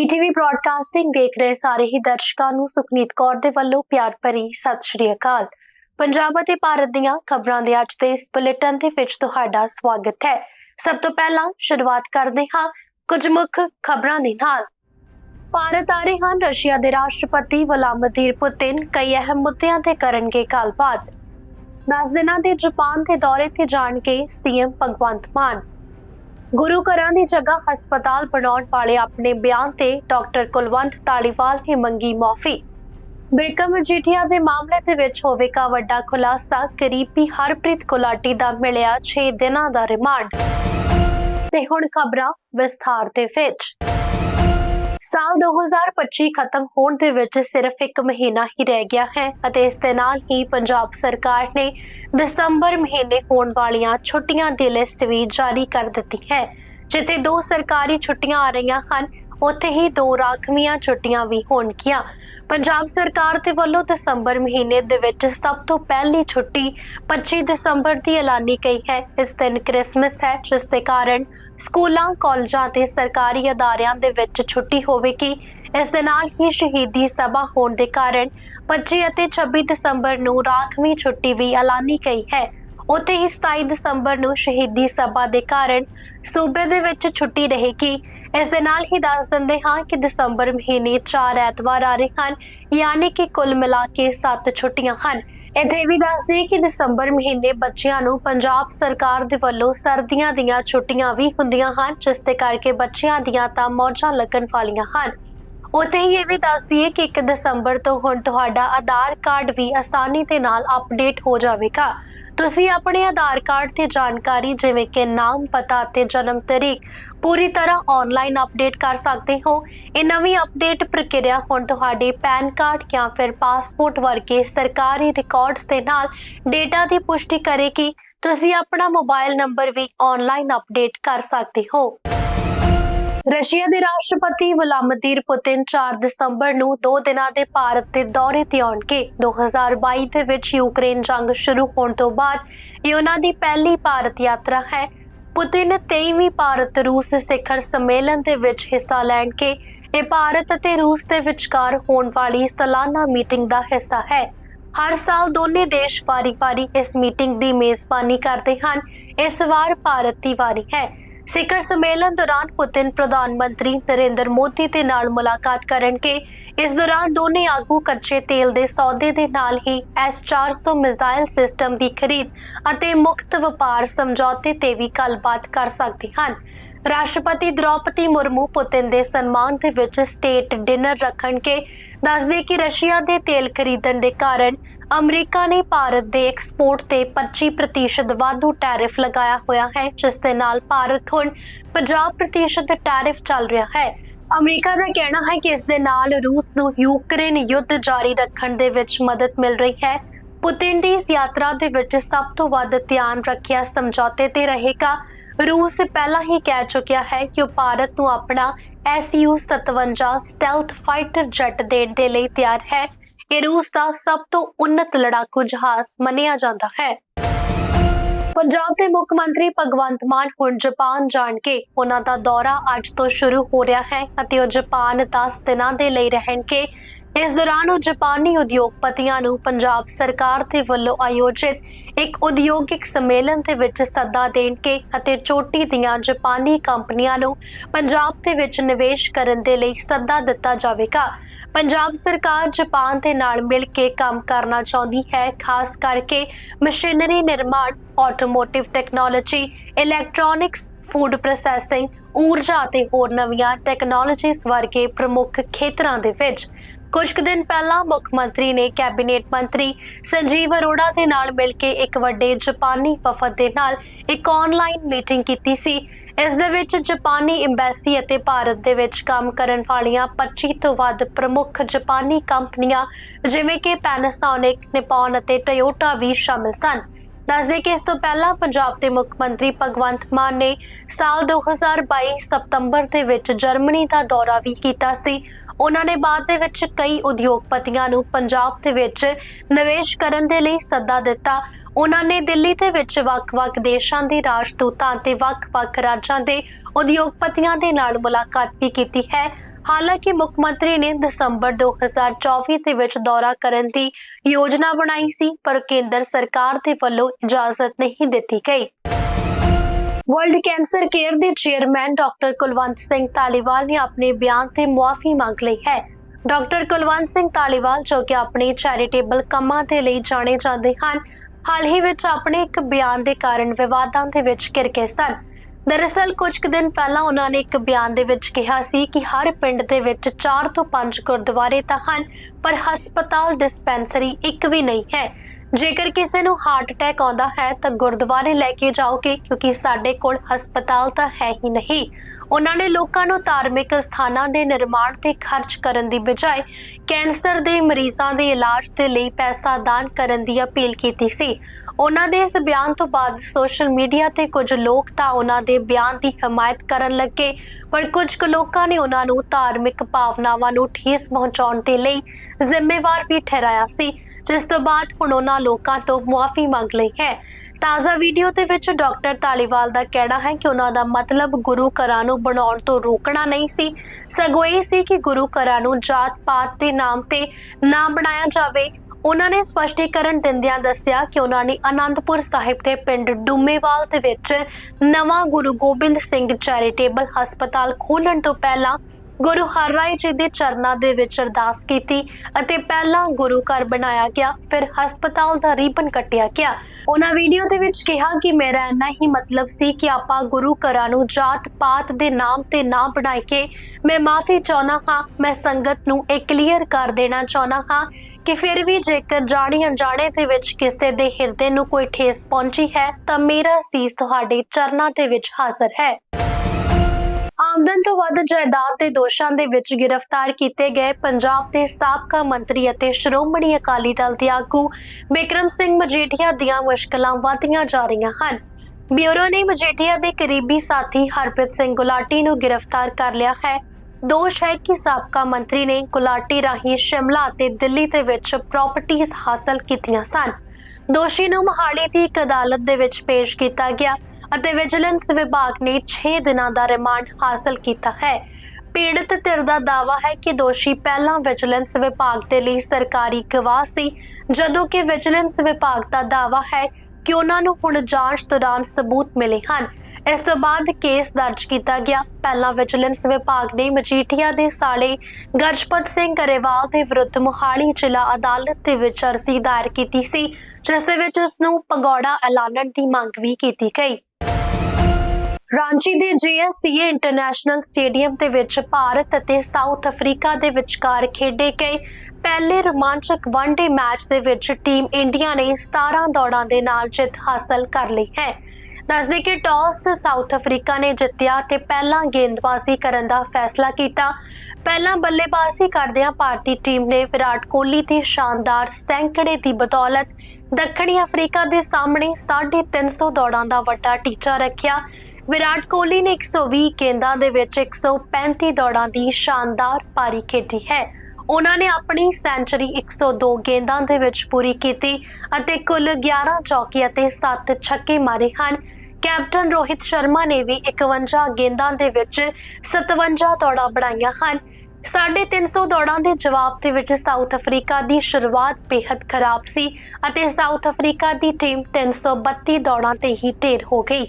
ਬੀਟੀਵੀ broadcasting ਦੇਖ ਰਹੇ ਸਾਰੇ ਹੀ ਦਰਸ਼ਕਾਂ ਨੂੰ ਸੁਖਨੀਤ ਕੌਰ ਦੇ ਵੱਲੋਂ ਪਿਆਰ ਭਰੀ ਸਤਿ ਸ਼੍ਰੀ ਅਕਾਲ। ਪੰਜਾਬ ਅਤੇ ਭਾਰਤ ਦੀਆਂ ਖਬਰਾਂ ਦੇ ਅੱਜ ਦੇ ਇਸ ਬੁਲੇਟਿਨ ਦੇ ਵਿੱਚ ਤੁਹਾਡਾ ਸਵਾਗਤ ਹੈ। ਸਭ ਤੋਂ ਪਹਿਲਾਂ ਸ਼ੁਰੂਆਤ ਕਰਦੇ ਹਾਂ ਕੁਝ ਮੁੱਖ ਖਬਰਾਂ ਦੇ ਨਾਲ। ਭਾਰਤ ਆ ਰਹੇ ਹਨ ਰਸ਼ੀਆ ਦੇ ਰਾਸ਼ਟਰਪਤੀ ਵਲਾਦੀਮੀਰ ਪੁਤਿਨ, ਕਈ ਅਹਿਮ ਮੁੱਦਿਆਂ ਤੇ ਕਰਨਗੇ ਗੱਲਬਾਤ। 10 ਦਿਨਾਂ ਦੇ ਜਾਪਾਨ ਦੇ ਦੌਰੇ ਤੇ ਜਾਣਗੇ ਸੀਐਮ ਭਗਵੰਤ ਮਾਨ। ਗੁਰੂ ਘਰਾਂ ਦੀ ਜਗ੍ਹਾ ਹਸਪਤਾਲ ਬਣਾਉਣ ਵਾਲੇ ਆਪਣੇ ਬਿਆਨ ਤੇ ਡਾਕਟਰ ਕੁਲਵੰਤ ਤਾਲੀਵਾਲ ਨੇ ਮੰਗੀ ਮਾਫੀ ਬਿਰਕਮ ਮਜੀਠੀਆ ਦੇ ਮਾਮਲੇ ਦੇ ਵਿੱਚ ਹੋਵੇਗਾ ਵੱਡਾ ਖੁਲਾਸਾ। ਕਰੀਬੀ ਹਰਪ੍ਰੀਤ ਗੁਲਾਟੀ ਦਾ ਮਿਲਿਆ 6 ਦਿਨਾਂ ਦਾ ਰਿਮਾਂਡ। ਤੇ ਹੁਣ ਖਬਰਾਂ ਵਿਸਥਾਰ ਦੇ ਵਿੱਚ। ਸਾਲ 2025 ਖਤਮ ਹੋਣ ਦੇ ਵਿੱਚ ਸਿਰਫ ਇੱਕ ਮਹੀਨਾ ਹੀ ਰਹਿ ਗਿਆ ਹੈ ਅਤੇ ਇਸ ਦੇ ਨਾਲ ਹੀ ਪੰਜਾਬ ਸਰਕਾਰ ਨੇ ਦਸੰਬਰ ਮਹੀਨੇ ਹੋਣ ਵਾਲੀਆਂ ਛੁੱਟੀਆਂ ਦੀ ਲਿਸਟ ਵੀ ਜਾਰੀ ਕਰ ਦਿੱਤੀ ਹੈ। ਜਿੱਥੇ ਦੋ ਸਰਕਾਰੀ ਛੁੱਟੀਆਂ ਆ ਰਹੀਆਂ ਹਨ, ਉੱਥੇ ਹੀ ਦੋ ਰਾਖਵੀਆਂ ਛੁੱਟੀਆਂ ਵੀ ਹੋਣਗੀਆਂ। ਪੰਜਾਬ ਸਰਕਾਰ ਦੇ ਵੱਲੋਂ ਦਸੰਬਰ ਮਹੀਨੇ ਦੇ ਵਿੱਚ ਸਭ ਤੋਂ ਪਹਿਲੀ ਛੁੱਟੀ 25 ਦਸੰਬਰ ਦੀ ਐਲਾਨੀ ਗਈ ਹੈ। ਇਸ ਦਿਨ ਕ੍ਰਿਸਮਸ ਹੈ, ਜਿਸ ਦੇ ਕਾਰਨ ਸਕੂਲਾਂ, ਕਾਲਜਾਂ ਤੇ ਸਰਕਾਰੀ ਅਦਾਰਿਆਂ ਦੇ ਵਿੱਚ ਛੁੱਟੀ ਹੋਵੇਗੀ। ਇਸ ਦੇ ਨਾਲ ਹੀ ਸ਼ਹੀਦੀ ਸਭਾ ਹੋਣ ਦੇ ਕਾਰਨ 25 ਅਤੇ 26 ਦਸੰਬਰ ਨੂੰ ਰਾਖਵੀਂ ਛੁੱਟੀ ਵੀ ਐਲਾਨੀ ਗਈ ਹੈ। ਉੱਥੇ ਹੀ 27 ਦਸੰਬਰ ਨੂੰ ਸ਼ਹੀਦੀ ਸਭਾ ਦੇ ਕਾਰਨ ਸੂਬੇ ਦੇ ਵਿੱਚ ਛੁੱਟੀ ਰਹੇਗੀ। ਇਸ ਦੇ ਨਾਲ ਹੀ ਦੱਸ ਦਿੰਦੇ ਹਾਂ ਕਿ ਦਸੰਬਰ ਮਹੀਨੇ 4 ਐਤਵਾਰ ਆ ਰਹੇ ਹਨ, ਯਾਨੀ ਕਿ ਕੁੱਲ ਮਿਲਾ ਕੇ 7 ਛੁੱਟੀਆਂ ਹਨ। ਇੱਥੇ ਵੀ ਦੱਸ ਕਿ ਦਸੰਬਰ ਮਹੀਨੇ ਬੱਚਿਆਂ ਨੂੰ ਪੰਜਾਬ ਸਰਕਾਰ ਦੇ ਵੱਲੋਂ ਸਰਦੀਆਂ ਦੀਆਂ ਛੁੱਟੀਆਂ ਵੀ ਹੁੰਦੀਆਂ ਹਨ, ਜਿਸ ਦੇ ਕਰਕੇ ਬੱਚਿਆਂ ਦੀਆਂ ਤਾਂ ਮੌਜਾਂ ਲੱਗਣ ਵਾਲੀਆਂ ਹਨ। ਉੱਥੇ ਹੀ ਇਹ ਵੀ ਦੱਸ ਦਈਏ ਕਿ 1 ਦਸੰਬਰ ਤੋਂ ਹੁਣ ਤੁਹਾਡਾ ਆਧਾਰ ਕਾਰਡ ਵੀ ਆਸਾਨੀ ਦੇ ਨਾਲ ਅਪਡੇਟ ਹੋ ਜਾਵੇਗਾ। ਤੁਸੀਂ ਆਪਣੇ ਆਧਾਰ ਕਾਰਡ ਤੇ ਜਾਣਕਾਰੀ ਜਿਵੇਂ ਕਿ ਨਾਮ, ਪਤਾ ਅਤੇ ਜਨਮ ਤਾਰੀਖ ਪੂਰੀ ਤਰ੍ਹਾਂ ਆਨਲਾਈਨ ਅਪਡੇਟ ਕਰ ਸਕਦੇ ਹੋ। ਇਹ ਨਵੀਂ ਅਪਡੇਟ ਪ੍ਰਕਿਰਿਆ ਹੁਣ ਤੁਹਾਡੇ ਪੈਨ ਕਾਰਡ ਜਾਂ ਫਿਰ ਪਾਸਪੋਰਟ ਵਰਗੇ ਸਰਕਾਰੀ ਰਿਕਾਰਡਸ ਦੇ ਨਾਲ ਡੇਟਾ ਦੀ ਪੁਸ਼ਟੀ ਕਰੇਗੀ। ਤੁਸੀਂ ਆਪਣਾ ਮੋਬਾਈਲ ਨੰਬਰ ਵੀ ਆਨਲਾਈਨ ਅਪਡੇਟ ਕਰ ਸਕਦੇ ਹੋ। ਰਸ਼ੀਆ ਦੇ ਰਾਸ਼ਟਰਪਤੀ ਵਲਾਦੀਮੀਰ ਪੁਤਿਨ 4 ਦਸੰਬਰ ਨੂੰ 2 ਦਿਨਾਂ ਦੇ ਭਾਰਤ ਦੇ ਦੌਰੇ ਤੇ ਆਉਣਗੇ। 2022 ਦੇ ਵਿੱਚ ਯੂਕਰੇਨ ਜੰਗ ਸ਼ੁਰੂ ਹੋਣ ਤੋਂ ਬਾਅਦ ਇਹ ਉਹਨਾਂ ਦੀ ਪਹਿਲੀ ਭਾਰਤ ਯਾਤਰਾ ਹੈ। ਪੁਤਿਨ 23ਵੀਂ ਭਾਰਤ ਰੂਸ ਸਿਖਰ ਸੰਮੇਲਨ ਦੇ ਵਿੱਚ ਹਿੱਸਾ ਲੈਣਗੇ। ਇਹ ਭਾਰਤ ਅਤੇ ਰੂਸ ਦੇ ਵਿਚਕਾਰ ਹੋਣ ਵਾਲੀ ਸਾਲਾਨਾ ਮੀਟਿੰਗ ਦਾ ਹਿੱਸਾ ਹੈ। ਹਰ ਸਾਲ ਦੋਨੇ ਦੇਸ਼ ਵਾਰੀ-ਵਾਰੀ ਇਸ ਮੀਟਿੰਗ ਦੀ ਮੇਜ਼ਬਾਨੀ ਕਰਦੇ ਹਨ। ਇਸ ਵਾਰ ਭਾਰਤ ਦੀ ਵਾਰੀ ਹੈ। ਸਿਖਰ ਸੰਮੇਲਨ ਦੌਰਾਨ ਪੁਤਿਨ ਪ੍ਰਧਾਨ ਮੰਤਰੀ ਨਰਿੰਦਰ ਮੋਦੀ ਦੇ ਨਾਲ ਮੁਲਾਕਾਤ ਕਰਨਗੇ। ਇਸ ਦੌਰਾਨ ਦੋਨੇ ਆਗੂ ਕੱਚੇ ਤੇਲ ਦੇ ਸੌਦੇ ਦੇ ਨਾਲ ਹੀ S400 ਮਿਜ਼ਾਈਲ ਸਿਸਟਮ ਦੀ ਖਰੀਦ ਅਤੇ ਮੁਕਤ ਵਪਾਰ ਸਮਝੌਤੇ ਤੇ ਵੀ ਗੱਲਬਾਤ ਕਰ ਸਕਦੇ ਹਨ। ਰਾਸ਼ਟਰਪਤੀ ਦ੍ਰੌਪਦੀ ਮੁਰਮੂ ਪੁਤਿਨ ਦੇ ਸਨਮਾਨ ਦੇ ਵਿੱਚ ਸਟੇਟ ਡਿਨਰ ਰੱਖਣਗੇ। ਦੱਸਦੇ ਕਿ ਰਸ਼ੀਆ ਦੇ ਤੇਲ ਖਰੀਦਣ ਦੇ ਕਾਰਨ ਅਮਰੀਕਾ ਨੇ ਭਾਰਤ ਦੇ ਐਕਸਪੋਰਟ ਤੇ 25% ਵਾਧੂ ਟੈਰਿਫ ਲਗਾਇਆ ਹੋਇਆ ਹੈ, ਜਿਸ ਦੇ ਨਾਲ ਭਾਰਤ ਹੁਣ 50% ਟੈਰਿਫ ਚੱਲ ਰਿਹਾ ਹੈ। ਅਮਰੀਕਾ ਦਾ ਕਹਿਣਾ ਹੈ ਕਿ ਇਸ ਦੇ ਨਾਲ ਰੂਸ ਨੂੰ ਯੂਕਰੇਨ ਯੁੱਧ ਜਾਰੀ ਰੱਖਣ ਦੇ ਵਿੱਚ ਮਦਦ ਮਿਲ ਰਹੀ ਹੈ। ਪੁਤਿਨ ਦੀ ਇਸ ਯਾਤਰਾ ਦੇ ਵਿੱਚ ਸਭ ਤੋਂ ਵੱਧ ਧਿਆਨ ਰੱਖਿਆ ਸਮਝੌਤੇ ਤੇ ਰਹੇਗਾ। ਰੂਸ ਪਹਿਲਾਂ ਹੀ ਕਹਿ ਚੁੱਕਿਆ ਹੈ ਕਿ ਉਹ ਭਾਰਤ ਨੂੰ ਆਪਣਾ Su-57 ਸਟੈਲਥ ਫਾਈਟਰ ਜੈਟ ਦੇਣ ਦੇ ਲਈ ਤਿਆਰ ਹੈ ਇਹ ਰੂਸ ਦਾ ਸਭ ਤੋਂ ਉੱਨਤ ਲੜਾਕੂ ਜਹਾਜ਼ ਮੰਨਿਆ ਜਾਂਦਾ ਹੈ। ਪੰਜਾਬ ਦੇ ਮੁੱਖ ਮੰਤਰੀ ਭਗਵੰਤ ਮਾਨ ਹੁਣ ਜਾਪਾਨ ਜਾਣ ਕੇ ਉਹਨਾਂ ਦਾ ਦੌਰਾ ਅੱਜ ਤੋਂ ਸ਼ੁਰੂ ਹੋ ਰਿਹਾ ਹੈ ਅਤੇ ਉਹ ਜਾਪਾਨ 10 ਦਿਨਾਂ ਦੇ ਲਈ ਰਹਿਣਗੇ। ਇਸ ਦੌਰਾਨ ਉਹ ਜਾਪਾਨੀ ਉਦਯੋਗਪਤੀਆਂ ਨੂੰ ਪੰਜਾਬ ਸਰਕਾਰ ਦੇ ਵੱਲੋਂ ਆਯੋਜਿਤ ਇੱਕ ਉਦਯੋਗਿਕ ਸੰਮੇਲਨ ਦੇ ਵਿੱਚ ਸੱਦਾ ਦੇਣਗੇ ਅਤੇ ਚੋਟੀ ਦੀਆਂ ਜਾਪਾਨੀ ਕੰਪਨੀਆਂ ਨੂੰ ਪੰਜਾਬ ਦੇ ਵਿੱਚ ਨਿਵੇਸ਼ ਕਰਨ ਦੇ ਲਈ ਸੱਦਾ ਦਿੱਤਾ ਜਾਵੇਗਾ। ਪੰਜਾਬ ਸਰਕਾਰ ਜਾਪਾਨ ਦੇ ਨਾਲ ਮਿਲ ਕੇ ਕੰਮ ਕਰਨਾ ਚਾਹੁੰਦੀ ਹੈ, ਖਾਸ ਕਰਕੇ ਮਸ਼ੀਨਰੀ ਨਿਰਮਾਣ automotive technology electronics food processing ਊਰਜਾ ਅਤੇ ਹੋਰ ਨਵੀਆਂ ਟੈਕਨੋਲੋਜੀਜ਼ ਵਰਗੇ ਪ੍ਰਮੁੱਖ ਖੇਤਰਾਂ ਦੇ ਵਿੱਚ ਕੁਝ ਕੁ ਦਿਨ ਪਹਿਲਾਂ ਮੁੱਖ ਮੰਤਰੀ ਨੇ ਕੈਬਨਿਟ ਮੰਤਰੀ ਸੰਜੀਵ ਅਰੋੜਾ ਦੇ ਨਾਲ ਮਿਲ ਕੇ ਇੱਕ ਵੱਡੇ ਜਾਪਾਨੀ ਵਫਦ ਦੇ ਨਾਲ ਇੱਕ ਆਨਲਾਈਨ ਮੀਟਿੰਗ ਕੀਤੀ ਸੀ। ਇਸ ਦੇ ਵਿੱਚ ਜਾਪਾਨੀ ਐਮਬੈਸੀ ਅਤੇ ਭਾਰਤ ਦੇ ਵਿੱਚ ਕੰਮ ਕਰਨ ਵਾਲੀਆਂ 25 ਤੋਂ ਵੱਧ ਪ੍ਰਮੁੱਖ ਜਾਪਾਨੀ ਕੰਪਨੀਆਂ ਜਿਵੇਂ ਕਿ ਪੈਨਾਸੋਨਿਕ ਨਿਪਨ ਅਤੇ ਟੋਯੋਟਾ ਵੀ ਸ਼ਾਮਲ ਸਨ। ਦੱਸਦੇ ਕਿ ਇਸ ਤੋਂ ਪਹਿਲਾਂ ਪੰਜਾਬ ਦੇ ਮੁੱਖ ਮੰਤਰੀ ਭਗਵੰਤ ਮਾਨ ਨੇ ਸਾਲ 2022 ਸਤੰਬਰ ਦੇ ਵਿੱਚ ਜਰਮਨੀ ਦਾ ਦੌਰਾ ਵੀ ਕੀਤਾ ਸੀ। ਉਹਨਾਂ ਨੇ ਬਾਅਦ ਦੇ ਵਿੱਚ ਕਈ ਉਦਯੋਗਪਤੀਆਂ ਨੂੰ ਪੰਜਾਬ ਦੇ ਵਿੱਚ ਨਿਵੇਸ਼ ਕਰਨ ਦੇ ਲਈ ਸੱਦਾ ਦਿੱਤਾ। ਉਹਨਾਂ ਨੇ ਦਿੱਲੀ ਦੇ ਵਿੱਚ ਵੱਖ-ਵੱਖ ਦੇਸ਼ਾਂ ਦੇ ਰਾਜਦੂਤਾਂ ਤੇ ਵੱਖ-ਵੱਖ ਰਾਜਾਂ ਦੇ ਉਦਯੋਗਪਤੀਆਂ ਦੇ ਨਾਲ ਮੁਲਾਕਾਤ ਵੀ ਕੀਤੀ ਹੈ। ਹਾਲਾਂਕਿ ਮੁੱਖ ਮੰਤਰੀ ਨੇ ਦਸੰਬਰ 2024 ਦੇ ਵਿੱਚ ਦੌਰਾ ਕਰਨ ਦੀ ਯੋਜਨਾ ਬਣਾਈ ਸੀ, ਪਰ ਕੇਂਦਰ ਸਰਕਾਰ ਦੇ ਵੱਲੋਂ ਇਜਾਜ਼ਤ ਨਹੀਂ ਦਿੱਤੀ ਗਈ। ਵਰਲਡ ਕੈਂਸਰ ਕੇਅਰ ਦੇ ਚੇਅਰਮੈਨ ਡਾਕਟਰ ਕੁਲਵੰਤ ਸਿੰਘ ਤਾਲੀਵਾਲ ਨੇ ਆਪਣੇ ਬਿਆਨ ਤੇ ਮੁਆਫੀ ਮੰਗ ਲਈ ਹੈ। ਡਾਕਟਰ ਕੁਲਵੰਤ ਸਿੰਘ ਤਾਲੀਵਾਲ ਜੋ ਕਿ ਆਪਣੇ ਚੈਰੀਟੇਬਲ ਕੰਮਾਂ ਦੇ ਲਈ ਜਾਣੇ ਜਾਂਦੇ ਹਨ, ਹਾਲ ਹੀ ਵਿੱਚ ਆਪਣੇ ਇੱਕ ਬਿਆਨ ਦੇ ਕਾਰਨ ਵਿਵਾਦਾਂ ਦੇ ਵਿੱਚ ਘਿਰ ਗਏ ਸਨ। ਦਰਅਸਲ ਕੁਝ ਕੁ ਦਿਨ ਪਹਿਲਾਂ ਉਹਨਾਂ ਨੇ ਇੱਕ ਬਿਆਨ ਦੇ ਵਿੱਚ ਕਿਹਾ ਸੀ ਕਿ ਹਰ ਪਿੰਡ ਦੇ ਵਿੱਚ 4 ਤੋਂ 5 ਗੁਰਦੁਆਰੇ ਤਾਂ ਹਨ, ਪਰ ਹਸਪਤਾਲ ਡਿਸਪੈਂਸਰੀ ਇੱਕ ਵੀ ਨਹੀਂ ਹੈ। ਜੇਕਰ ਕਿਸੇ ਨੂੰ ਹਾਰਟ ਅਟੈਕ ਆਉਂਦਾ ਹੈ ਤਾਂ ਗੁਰਦੁਆਰੇ ਲੈ ਕੇ ਜਾਓਗੇ, ਕਿਉਂਕਿ ਸਾਡੇ ਕੋਲ ਹਸਪਤਾਲ ਤਾਂ ਹੈ ਹੀ ਨਹੀਂ। ਉਹਨਾਂ ਨੇ ਲੋਕਾਂ ਨੂੰ ਧਾਰਮਿਕ ਸਥਾਨਾਂ ਦੇ ਨਿਰਮਾਣ ਤੇ ਖਰਚ ਕਰਨ ਦੀ ਬਜਾਏ ਕੈਂਸਰ ਦੇ ਮਰੀਜ਼ਾਂ ਦੇ ਇਲਾਜ ਦੇ ਲਈ ਪੈਸਾ ਦਾਨ ਕਰਨ ਦੀ ਅਪੀਲ ਕੀਤੀ ਸੀ। ਉਹਨਾਂ ਦੇ ਇਸ ਬਿਆਨ ਤੋਂ ਬਾਅਦ ਸੋਸ਼ਲ ਮੀਡੀਆ ਤੇ ਕੁਝ ਲੋਕ ਤਾਂ ਉਹਨਾਂ ਦੇ ਬਿਆਨ ਦੀ ਹਮਾਇਤ ਕਰਨ ਲੱਗੇ, ਪਰ ਕੁਝ ਕੁ ਲੋਕਾਂ ਨੇ ਉਹਨਾਂ ਨੂੰ ਧਾਰਮਿਕ ਭਾਵਨਾਵਾਂ ਨੂੰ ਠੇਸ ਪਹੁੰਚਾਉਣ ਦੇ ਲਈ ਜ਼ਿੰਮੇਵਾਰ ਵੀ ਠਹਿਰਾਇਆ ਸੀ। ਜਿਸ ਤੋਂ ਬਾਅਦ ਹੁਣ ਉਹਨਾਂ ਲੋਕਾਂ ਤੋਂ ਮੁਆਫੀ ਮੰਗ ਲਈ ਹੈ। ਤਾਜ਼ਾ ਵੀਡੀਓ ਦੇ ਵਿੱਚ ਡਾਕਟਰ ਤਾਲੀਵਾਲ ਦਾ ਕਹਿਣਾ ਹੈ ਕਿ ਉਹਨਾਂ ਦਾ ਮਤਲਬ ਗੁਰੂ ਘਰਾਂ ਨੂੰ ਬਣਾਉਣ ਤੋਂ ਰੋਕਣਾ ਨਹੀਂ ਸੀ। ਸਗੋਂ ਇਹ ਸੀ ਕਿ ਗੁਰੂ ਘਰਾਂ ਨੂੰ ਜਾਤ-ਪਾਤ ਦੇ ਨਾਮ ਤੇ ਨਾ ਬਣਾਇਆ ਜਾਵੇ। ਉਹਨਾਂ ਨੇ ਸਪਸ਼ਟੀਕਰਨ ਦਿੰਦਿਆਂ ਦੱਸਿਆ ਕਿ ਉਹਨਾਂ ਨੇ ਅਨੰਦਪੁਰ ਸਾਹਿਬ ਦੇ ਪਿੰਡ ਡੂਮੇਵਾਲ ਦੇ ਵਿੱਚ ਨਵਾਂ ਗੁਰੂ ਗੋਬਿੰਦ ਸਿੰਘ ਚੈਰੀਟੇਬਲ ਹਸਪਤਾਲ ਖੋਲਣ ਤੋਂ ਪਹਿਲਾਂ ਗੁਰੂ ਹਰਰਾਏ ਜੀ ਦੇ ਚਰਨਾਂ ਦੇ ਵਿੱਚ ਅਰਦਾਸ ਕੀਤੀ ਅਤੇ ਪਹਿਲਾਂ ਗੁਰੂ ਘਰ ਬਣਾਇਆ ਗਿਆ, ਫਿਰ ਹਸਪਤਾਲ ਦਾ ਰੀਬਨ ਕੱਟਿਆ ਗਿਆ। ਉਹਨਾਂ ਵੀਡੀਓ ਦੇ ਵਿੱਚ ਕਿਹਾ ਕਿ ਮੇਰਾ ਇੰਨਾ ਹੀ ਮਤਲਬ ਸੀ ਕਿ ਆਪਾਂ ਗੁਰੂ ਘਰਾਂ ਨੂੰ ਜਾਤ ਪਾਤ ਦੇ ਨਾਮ ਤੇ ਨਾ ਬਣਾਈ ਕੇ ਮੈਂ ਮਾਫੀ ਚਾਹਨਾ ਹਾਂ, ਮੈਂ ਸੰਗਤ ਨੂੰ ਇਹ ਕਲੀਅਰ ਕਰ ਦੇਣਾ ਚਾਹਨਾ ਹਾਂ ਕਿ ਫਿਰ ਵੀ ਜੇਕਰ ਜਾਣੀ ਅਣਜਾਣੇ ਦੇ ਵਿੱਚ ਕਿਸੇ ਦੇ ਹਿਰਦੇ ਨੂੰ ਕੋਈ ਠੇਸ ਪਹੁੰਚੀ ਹੈ ਤਾਂ ਮੇਰਾ ਸੀਸ ਤੁਹਾਡੇ ਚਰਨਾਂ ਦੇ ਵਿੱਚ ਹਾਜ਼ਰ ਹੈ। ਆਮਦਨ ਤੋਂ ਵੱਧ ਜਾਇਦਾਦ ਦੇ ਦੋਸ਼ਾਂ ਦੇ ਵਿੱਚ ਗ੍ਰਿਫਤਾਰ ਕੀਤੇ ਗਏ ਪੰਜਾਬ ਦੇ ਸਾਬਕਾ ਮੰਤਰੀ ਅਤੇ ਸ਼੍ਰੋਮਣੀ ਅਕਾਲੀ ਦਲ ਦੇ ਆਗੂ ਬਿਕਰਮ ਸਿੰਘ ਮਜੀਠੀਆ ਦੀਆਂ ਮੁਸ਼ਕਲਾਂ ਵਧਦੀਆਂ ਜਾ ਰਹੀਆਂ ਹਨ। ਬਿਊਰੋ ਨੇ ਮਜੀਠੀਆ ਦੇ ਕਰੀਬੀ ਸਾਥੀ ਹਰਪ੍ਰੀਤ ਸਿੰਘ ਗੁਲਾਟੀ ਨੂੰ ਗ੍ਰਿਫਤਾਰ ਕਰ ਲਿਆ ਹੈ। ਦੋਸ਼ ਹੈ ਕਿ ਸਾਬਕਾ ਮੰਤਰੀ ਨੇ ਗੁਲਾਟੀ ਰਾਹੀਂ ਸ਼ਿਮਲਾ ਅਤੇ ਦਿੱਲੀ ਦੇ ਵਿੱਚ ਪ੍ਰਾਪਰਟੀਆਂ ਹਾਸਲ ਕੀਤੀਆਂ ਸਨ। ਦੋਸ਼ੀ ਨੂੰ ਮਹਾਲੀ ਦੀ ਇੱਕ ਅਦਾਲਤ ਦੇ ਵਿੱਚ ਪੇਸ਼ ਕੀਤਾ ਗਿਆ। ਅਤੇ ਵਿਜੀਲੈਂਸ ਵਿਭਾਗ ਨੇ 6 ਦਿਨਾਂ ਦਾ ਰਿਮਾਂਡ ਹਾਸਲ ਕੀਤਾ ਹੈ। ਪੀੜਤ ਧਿਰ ਦਾ ਦਾਵਾ ਹੈ ਕਿ ਦੋਸ਼ੀ ਪਹਿਲਾਂ ਵਿਜੀਲੈਂਸ ਵਿਭਾਗ ਦੇ ਲਈ ਸਰਕਾਰੀ ਗਵਾਹ ਸੀ, ਜਦੋਂ ਕਿ ਵਿਜੀਲੈਂਸ ਵਿਭਾਗ ਦਾ ਦਾਵਾ ਹੈ ਕਿ ਉਹਨਾਂ ਨੂੰ ਹੁਣ ਜਾਂਚ ਦੌਰਾਨ ਸਬੂਤ ਮਿਲੇ ਹਨ। ਇਸ ਤੋਂ ਬਾਅਦ ਕੇਸ ਦਰਜ ਕੀਤਾ ਗਿਆ। ਪਹਿਲਾਂ ਵਿਜੀਲੈਂਸ ਵਿਭਾਗ ਨੇ ਮਜੀਠੀਆ ਦੇ ਸਾਲੇ ਗਰਜਪਤ ਸਿੰਘ ਗਰੇਵਾਲ ਦੇ ਵਿਰੁੱਧ ਮੁਹਾਲੀ ਜ਼ਿਲ੍ਹਾ ਅਦਾਲਤ ਦੇ ਵਿੱਚ ਅਰਜ਼ੀ ਦਾਇਰ ਕੀਤੀ ਸੀ। ਜਿਸ ਦੇ ਵਿੱਚ ਉਸ ਨੂੰ ਪਗੌੜਾ ਐਲਾਨਣ ਦੀ ਮੰਗ ਵੀ ਕੀਤੀ ਗਈ। ਰਾਂਚੀ ਦੇ ਜੀਐਸਸੀਏ ਇੰਟਰਨੈਸ਼ਨਲ ਸਟੇਡੀਅਮ ਦੇ ਵਿੱਚ ਭਾਰਤ ਅਤੇ ਸਾਊਥ ਅਫਰੀਕਾ ਦੇ ਵਿਚਕਾਰ ਖੇਡੇ ਗਏ ਪਹਿਲੇ ਰੋਮਾਂਚਕ ਵਨਡੇ ਮੈਚ ਦੇ ਵਿੱਚ ਟੀਮ ਇੰਡੀਆ ਨੇ 17 ਦੌੜਾਂ ਦੇ ਨਾਲ ਜਿੱਤ ਹਾਸਲ ਕਰ ਲਈ ਹੈ। ਦੱਸਦੇ ਕਿ ਟਾਸ ਸਾਊਥ ਅਫਰੀਕਾ ਨੇ ਜਿੱਤਿਆ ਤੇ ਪਹਿਲਾਂ ਗੇਂਦਬਾਜ਼ੀ ਕਰਨ ਦਾ ਫੈਸਲਾ ਕੀਤਾ। ਪਹਿਲਾਂ ਬੱਲੇਬਾਜ਼ੀ ਕਰਦਿਆਂ ਭਾਰਤੀ ਟੀਮ ਨੇ ਵਿਰਾਟ ਕੋਹਲੀ ਦੀ ਸ਼ਾਨਦਾਰ ਸੈਂਕੜੇ ਦੀ ਬਦੌਲਤ ਦੱਖਣੀ ਅਫਰੀਕਾ ਦੇ ਸਾਹਮਣੇ 350 ਦੌੜਾਂ ਦਾ ਵੱਡਾ ਟੀਚਾ ਰੱਖਿਆ। ਵਿਰਾਟ ਕੋਹਲੀ ਨੇ 120 ਗੇਂਦਾਂ ਦੇ ਵਿੱਚ 135 ਦੌੜਾਂ ਦੀ ਸ਼ਾਨਦਾਰ ਪਾਰੀ ਖੇਡੀ ਹੈ। ਉਹਨਾਂ ਨੇ ਆਪਣੀ ਸੈਂਚਰੀ 102 ਗੇਂਦਾਂ ਦੇ ਵਿੱਚ ਪੂਰੀ ਕੀਤੀ ਅਤੇ ਕੁੱਲ 11 ਚੌਕੇ ਅਤੇ 7 ਛੱਕੇ ਮਾਰੇ ਹਨ। ਕੈਪਟਨ ਰੋਹਿਤ ਸ਼ਰਮਾ ਨੇ ਵੀ 51 ਗੇਂਦਾਂ ਦੇ ਵਿੱਚ 57 ਦੌੜਾਂ ਬਣਾਈਆਂ ਹਨ। 350 ਦੌੜਾਂ ਦੇ ਜਵਾਬ ਦੇ ਵਿੱਚ ਸਾਊਥ ਅਫਰੀਕਾ ਦੀ ਸ਼ੁਰੂਆਤ ਬੇहद ਖਰਾਬ ਸੀ ਅਤੇ ਸਾਊਥ ਅਫਰੀਕਾ ਦੀ ਟੀਮ 332 ਦੌੜਾਂ ਤੇ ਹੀ ਢੇਰ ਹੋ ਗਈ।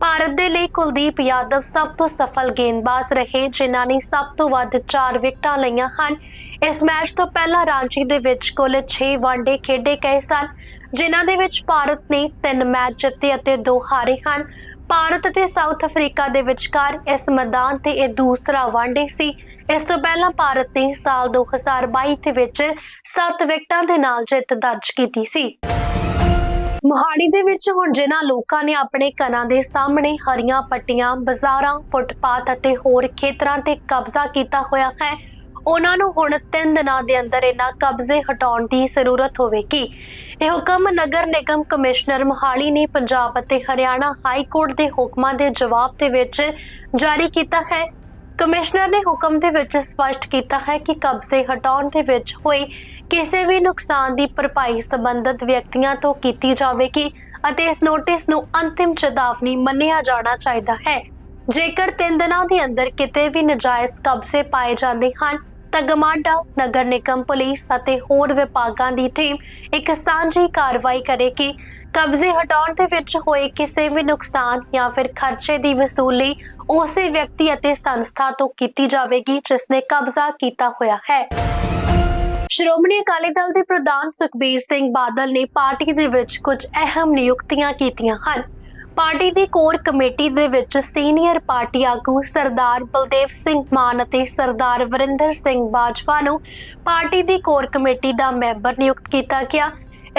ਭਾਰਤ ਦੇ ਲਈ ਕੁਲਦੀਪ ਯਾਦਵ ਸਭ ਤੋਂ ਸਫਲ ਗੇਂਦਬਾਜ਼ ਰਹੇ, ਜਿਨ੍ਹਾਂ ਨੇ ਸਭ ਤੋਂ ਵੱਧ 4 ਵਿਕਟਾਂ ਲਈਆਂ ਹਨ। ਇਸ ਮੈਚ ਤੋਂ ਪਹਿਲਾਂ ਰਾਂਚੀ ਦੇ ਵਿੱਚ ਕੁੱਲ 6 ਵਨਡੇ ਖੇਡੇ ਗਏ ਸਨ, ਜਿਨ੍ਹਾਂ ਦੇ ਵਿੱਚ ਭਾਰਤ ਨੇ 3 ਮੈਚ ਜਿੱਤੇ ਅਤੇ 2 ਹਾਰੇ ਹਨ। ਭਾਰਤ ਅਤੇ ਸਾਊਥ ਅਫਰੀਕਾ ਦੇ ਵਿਚਕਾਰ ਇਸ ਮੈਦਾਨ ਤੇ ਇਹ ਦੂਸਰਾ ਵਨਡੇ ਸੀ। ਇਸ ਤੋਂ ਪਹਿਲਾਂ ਭਾਰਤ ਨੇ ਸਾਲ 2022 ਦੇ ਵਿੱਚ 7 ਵਿਕਟਾਂ ਦੇ ਨਾਲ ਜਿੱਤ ਦਰਜ ਕੀਤੀ ਸੀ। ਮੋਹਾਲੀ ਦੇ ਵਿੱਚ ਹੁਣ ਜਿਨ੍ਹਾਂ ਲੋਕਾਂ ਨੇ ਆਪਣੇ ਘਰਾਂ ਦੇ ਸਾਹਮਣੇ ਹਰੀਆਂ ਪੱਟੀਆਂ, ਬਾਜ਼ਾਰਾਂ, ਫੁੱਟਪਾਥ ਅਤੇ ਹੋਰ ਖੇਤਰਾਂ ਤੇ ਕਬਜ਼ਾ ਕੀਤਾ ਹੋਇਆ ਹੈ, ਉਹਨਾਂ ਨੂੰ ਹੁਣ 3 ਦਿਨਾਂ ਦੇ ਅੰਦਰ ਇਹਨਾਂ ਕਬਜ਼ੇ ਹਟਾਉਣ ਦੀ ਜ਼ਰੂਰਤ ਹੋਵੇਗੀ। ਇਹ ਹੁਕਮ ਨਗਰ ਨਿਗਮ ਕਮਿਸ਼ਨਰ ਮੋਹਾਲੀ ਨੇ ਪੰਜਾਬ ਅਤੇ ਹਰਿਆਣਾ ਹਾਈ ਕੋਰਟ ਦੇ ਹੁਕਮਾਂ ਦੇ ਜਵਾਬ ਦੇ ਵਿੱਚ ਜਾਰੀ ਕੀਤਾ ਹੈ। ਕਮਿਸ਼ਨਰ ਨੇ ਹੁਕਮ ਦੇ ਵਿੱਚ ਸਪਸ਼ਟ ਕੀਤਾ ਹੈ ਕਿ ਕਬਜ਼ੇ ਹਟਾਉਣ ਦੇ ਵਿੱਚ ਹੋਏ ਕਿਸੇ ਵੀ ਨੁਕਸਾਨ ਦੀ ਭਰਪਾਈ ਸੰਬੰਧਿਤ ਵਿਅਕਤੀਆਂ ਤੋਂ ਕੀਤੀ ਜਾਵੇਗੀ ਅਤੇ ਇਸ ਨੋਟਿਸ ਨੂੰ ਅੰਤਿਮ ਚੇਤਾਵਨੀ ਮੰਨਿਆ ਜਾਣਾ ਚਾਹੀਦਾ ਹੈ। ਜੇਕਰ ਤਿੰਨ ਦਿਨਾਂ ਦੇ ਅੰਦਰ ਕਿਤੇ ਵੀ ਨਜਾਇਜ਼ ਕਬਜ਼ੇ ਪਾਏ ਜਾਂਦੇ ਹਨ ਤਾਂ ਗਮਾਡਾ ਨਗਰ ਨਿਗਮ, ਪੁਲਿਸ ਅਤੇ ਹੋਰ ਵਿਭਾਗਾਂ ਦੀ ਟੀਮ ਇੱਕ ਸਾਂਝੀ ਕਾਰਵਾਈ ਕਰੇਗੀ ਕਬਜ਼ੇ ਹਟਾਉਣ ਦੇ ਵਿੱਚ ਹੋਏ ਕਿਸੇ ਵੀ ਨੁਕਸਾਨ ਜਾਂ ਫਿਰ ਖਰਚੇ ਦੀ ਵਸੂਲੀ ਉਸੇ ਵਿਅਕਤੀ ਅਤੇ ਸੰਸਥਾ ਤੋਂ ਕੀਤੀ ਜਾਵੇਗੀ ਜਿਸ ਨੇ ਕਬਜ਼ਾ ਕੀਤਾ ਹੋਇਆ ਹੈ। ਸ਼੍ਰੋਮਣੀ ਅਕਾਲੀ ਦਲ ਦੇ ਪ੍ਰਧਾਨ ਸੁਖਬੀਰ ਸਿੰਘ ਬਾਦਲ ਨੇ ਪਾਰਟੀ ਦੇ ਵਿੱਚ ਕੁਝ ਅਹਿਮ ਨਿਯੁਕਤੀਆਂ ਕੀਤੀਆਂ ਹਨ। ਪਾਰਟੀ ਦੀ ਕੋਰ ਕਮੇਟੀ ਦੇ ਵਿੱਚ ਸੀਨੀਅਰ ਪਾਰਟੀ ਆਗੂ ਸਰਦਾਰ ਬਲਦੇਵ ਸਿੰਘ ਮਾਨ ਅਤੇ ਸਰਦਾਰ ਵਰਿੰਦਰ ਸਿੰਘ ਬਾਜਵਾ ਨੂੰ ਪਾਰਟੀ ਦੀ ਕੋਰ ਕਮੇਟੀ ਦਾ ਮੈਂਬਰ ਨਿਯੁਕਤ ਕੀਤਾ ਗਿਆ।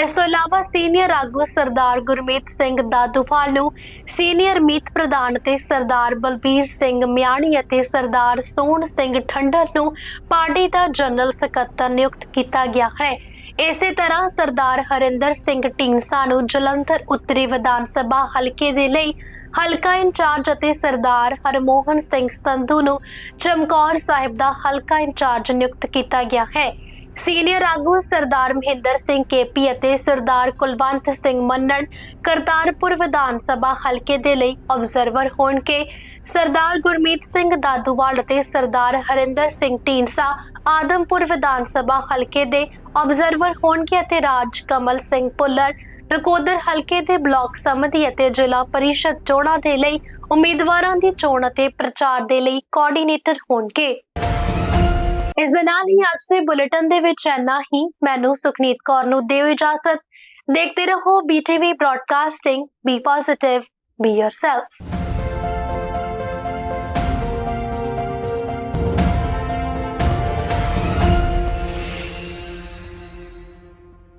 ਇਸ ਤੋਂ ਇਲਾਵਾ ਸੀਨੀਅਰ ਆਗੂ ਸਰਦਾਰ ਗੁਰਮੀਤ ਸਿੰਘ ਦਾਦੂਵਾਲ ਨੂੰ ਸੀਨੀਅਰ ਮੀਤ ਪ੍ਰਧਾਨ ਅਤੇ ਸਰਦਾਰ ਬਲਬੀਰ ਸਿੰਘ ਮਿਆਣੀ ਅਤੇ ਸਰਦਾਰ ਸੋਹਣ ਸਿੰਘ ਠੰਡਰ ਨੂੰ ਪਾਰਟੀ ਦਾ ਜਨਰਲ ਸਕੱਤਰ ਨਿਯੁਕਤ ਕੀਤਾ ਗਿਆ ਹੈ। ਇਸੇ ਤਰ੍ਹਾਂ ਸਰਦਾਰ ਹਰਿੰਦਰ ਸਿੰਘ ਢੀਂਸਾ ਨੂੰ ਜਲੰਧਰ ਉੱਤਰੀ ਵਿਧਾਨ ਸਭਾ ਹਲਕੇ ਦੇ ਲਈ ਹਲਕਾ ਇੰਚਾਰਜ ਅਤੇ ਸਰਦਾਰ ਹਰਮੋਹਨ ਸਿੰਘ ਸੰਧੂ ਨੂੰ ਚਮਕੌਰ ਸਾਹਿਬ ਦਾ ਹਲਕਾ ਇੰਚਾਰਜ ਨਿਯੁਕਤ ਕੀਤਾ ਗਿਆ ਹੈ। ਸੀਨੀਅਰ ਆਗੂ ਸਰਦਾਰ ਮਹਿੰਦਰ ਸਿੰਘ ਕੇਪੀ ਅਤੇ ਸਰਦਾਰ ਕੁਲਵੰਤ ਸਿੰਘ ਮੰਨਣ ਕਰਤਾਰਪੁਰ ਵਿਧਾਨ ਸਭਾ ਹਲਕੇ ਦੇ ਲਈ ਆਬਜ਼ਰਵਰ ਹੋਣਗੇ। ਸਰਦਾਰ ਗੁਰਮੀਤ ਸਿੰਘ ਦਾਦੂਵਾਲ ਅਤੇ ਸਰਦਾਰ ਹਰਿੰਦਰ ਸਿੰਘ ਢੀਂਸਾ ਆਦਮਪੁਰ ਵਿਧਾਨ ਸਭਾ ਹਲਕੇ ਦੇ ਆਬਜ਼ਰਵਰ ਹੋਣਗੇ ਅਤੇ ਰਾਜ ਕਮਲ ਸਿੰਘ ਪੁੱਲਰ ਨਕੋਦਰ ਹਲਕੇ ਦੇ ਬਲਾਕ ਸਮਿਤੀ ਅਤੇ ਜ਼ਿਲ੍ਹਾ ਪਰਿਸ਼ਦ ਚੋਣਾਂ ਦੇ ਲਈ ਉਮੀਦਵਾਰਾਂ ਦੀ ਚੋਣ ਅਤੇ ਪ੍ਰਚਾਰ ਦੇ ਲਈ ਕੋਆਰਡੀਨੇਟਰ ਹੋਣਗੇ। ਇਸ ਦੇ ਨਾਲ ਹੀ ਅੱਜ ਦੇ ਬੁਲੇਟਿਨ ਦੇ ਵਿੱਚ ਇੰਨਾ ਹੀ। ਮੈਨੂੰ ਸੁਖਨੀਤ ਕੌਰ ਨੂੰ ਦਿਓ ਇਜਾਜ਼ਤ। ਦੇਖਦੇ ਰਹੋ BTV broadcasting B positive B yourself